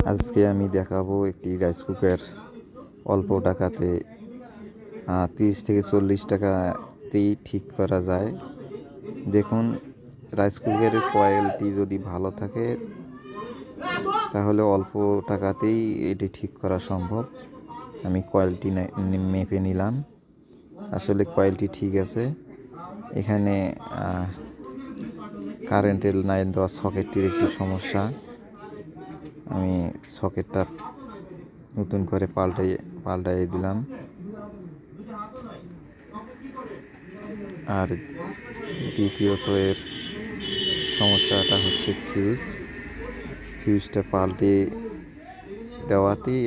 আজকে আমি দেখাবো একটি রাইস কুকার অল্প টাকাতে তিরিশ থেকে চল্লিশ টাকাতেই ঠিক করা যায়। দেখুন রাইস কুকারের কোয়ালিটি যদি ভালো থাকে, তাহলে অল্প টাকাতেই এটি ঠিক করা সম্ভব। আমি কোয়ালিটি মেপে নিলাম। আসলে কোয়ালিটি ঠিক আছে। এখানে কারেন্টের লাইন দেওয়া সকেটটির একটি সমস্যা। আমি সকেটটা নতুন করে পাল্টাই পাল্টাই দিলাম। আর দ্বিতীয়ত এর সমস্যাটা হচ্ছে ফিউজ ফিউজটা পাল্টে দেওয়াতেই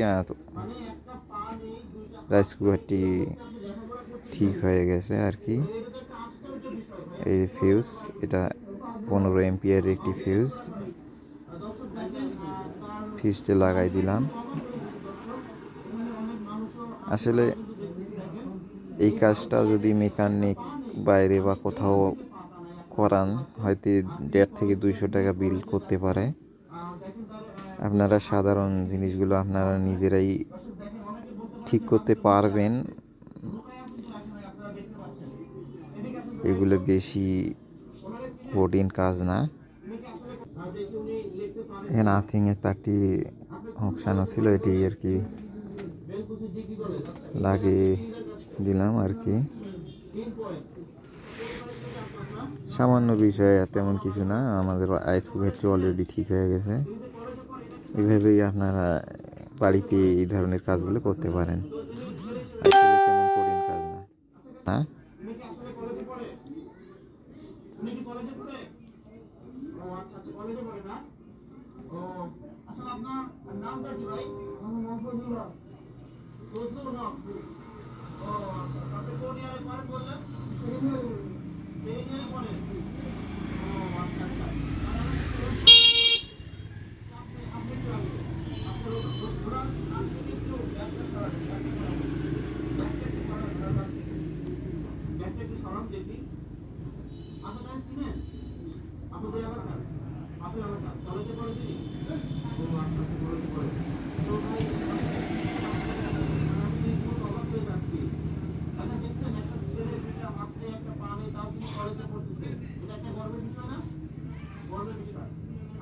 রাইস কুকারটি ঠিক হয়ে গেছে আর কি। এই ফিউজ এটা পনেরো এমপিয়ার একটি ফিউজ ফিউজটা লাগাই দিলাম। আসলে এই কাজটা যদি মেকানিক বাইরে বা কোথাও করান, হয়তো দেড় থেকে দুইশো টাকা বিল করতে পারে। আপনারা সাধারণ জিনিসগুলো আপনারা নিজেরাই ঠিক করতে পারবেন। এগুলো বেশি কঠিন কাজ না। এখানে আর্থিংয়ের তারটি অপশানও ছিল, এটি আর কি লাগিয়ে দিলাম আর কি। সামান্য বিষয় তেমন কিছু না, আমাদের আইস কুকারটি অলরেডি ঠিক হয়ে গেছে। এইভাবেই আপনারা বাড়িতে এই ধরনের কাজগুলো করতে পারেন। কঠিন কাজ না। হ্যাঁ? কলেজে পড়ে ও আচ্ছা কলেজে পড়ে না আসলে আপনার নামটা কি ভাই আমার নাম ফজলুল হক ও আচ্ছা তাতে কোন ইয়ারে পড়েন বললেন সেই ইয়ারে পড়েন ও আচ্ছা আচ্ছা আপনাদের চিনেন আপনাদের এলাকার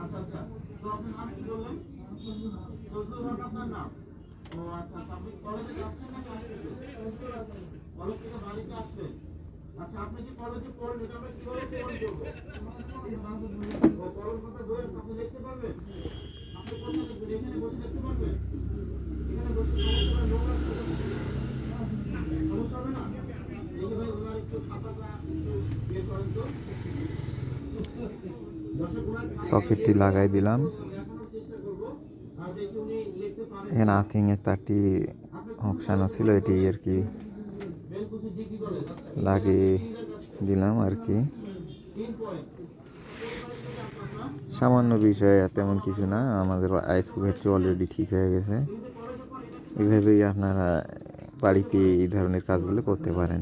আচ্ছা আচ্ছা, তো আপনার নাম কি বললেন ফজলুল হক আপনার নাম ও আচ্ছা আপনি কলেজে যাচ্ছেন না কলেজ থেকে বাড়িতে আসছেন আচ্ছা আপনি যে কলেজে পড়েন এটা আমরা কীভাবে প্রমাণ সকেটটি লাগাই দিলাম। এখানে আর্থিংয়ের তারটি অপশানও ছিল এটি আর কি লাগিয়ে দিলাম আর কি। সামান্য বিষয় তেমন কিছু না। আমাদের আইস কুকারটি অলরেডি ঠিক হয়ে গেছে। এভাবেই আপনারা বাড়িতে এই ধরনের কাজগুলো করতে পারেন।